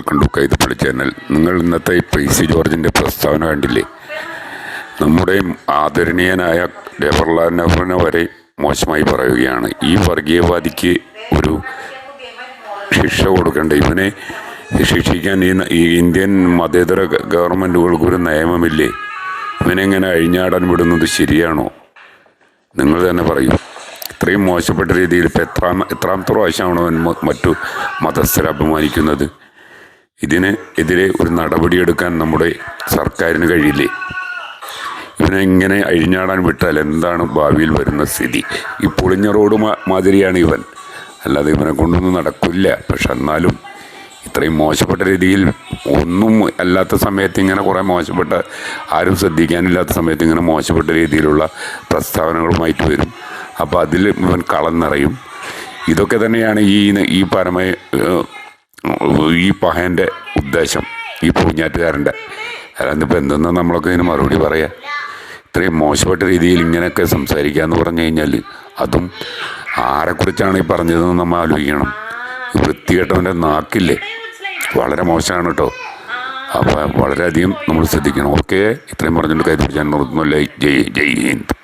Welcome to Kaithappally channel. നിങ്ങൾ ഇന്നത്തെ P C ജോർജിന്റെ പ്രസ്താവന കണ്ടില്ലേ? നമ്മുടെ ആദരണീയനായ ജവഹർലാൽ നെഹ്റുവിനെ വരെ മോശമായി പറയുകയാണ്. ഈ വർഗീയവാദിക്ക് ഒരു ശിക്ഷ കൊടുക്കേണ്ട. ഇവനെ ശിക്ഷിക്കാൻ ഈ ഇന്ത്യൻ മതേതര ഗവൺമെന്റുകൾക്ക് ഒരു നിയമമില്ലേ? ഇവനെങ്ങനെ അഴിഞ്ഞാടാൻ വിടുന്നത് ശരിയാണോ? നിങ്ങൾ തന്നെ പറയൂ. ഇത്രയും മോശപ്പെട്ട രീതിയിൽ ഇപ്പം എത്രാം എത്രാമത്തെ പ്രാവശ്യമാണ് മറ്റു മതസ്ഥരെ അപമാനിക്കുന്നത്? ഇതിന് എതിരെ ഒരു നടപടിയെടുക്കാൻ നമ്മുടെ സർക്കാരിന് കഴിയില്ലേ? ഇവനെ ഇങ്ങനെ അഴിഞ്ഞാടാൻ വിട്ടാൽ എന്താണ് ഭാവിയിൽ വരുന്ന സ്ഥിതി? ഈ പൊളിഞ്ഞ റോഡ് മാതിരിയാണ് ഇവൻ. അല്ലാതെ ഇവനെ കൊണ്ടൊന്നും നടക്കില്ല. പക്ഷെ എന്നാലും ഇത്രയും മോശപ്പെട്ട രീതിയിൽ ഒന്നും അല്ലാത്ത സമയത്ത് ഇങ്ങനെ കുറേ മോശപ്പെട്ട ആരും ശ്രദ്ധിക്കാനില്ലാത്ത സമയത്ത് ഇങ്ങനെ മോശപ്പെട്ട രീതിയിലുള്ള പ്രസ്താവനകളുമായിട്ട് വരും. അപ്പോൾ അതിൽ ഇവൻ കളം നിറയും ഇതൊക്കെ തന്നെയാണ് ഈ ഈ പരമ ഈ പഹേന്റെ ഉദ്ദേശം ഈ പൂഞ്ഞാറ്റുകാരന്റെ അല്ലാതിപ്പോൾ എന്തെന്നാ നമ്മളൊക്കെ ഇതിന് മറുപടി പറയാം? ഇത്രയും മോശപ്പെട്ട രീതിയിൽ ഇങ്ങനെയൊക്കെ സംസാരിക്കുക എന്ന് പറഞ്ഞു കഴിഞ്ഞാൽ അതും ആരെക്കുറിച്ചാണ് ഈ പറഞ്ഞതെന്ന് നമ്മൾ ആലോചിക്കണം. വൃത്തികെട്ടവന്റെ നാക്കില്ലേ? വളരെ മോശമാണ് കേട്ടോ അപ്പോൾ വളരെയധികം നമ്മൾ ശ്രദ്ധിക്കണം. ഓക്കെ? ഇത്രയും പറഞ്ഞുകൊണ്ട് കൈ പിടിച്ചാൽ നിർത്തുന്നു. ജയ് ജയ് ഹിന്ദ്.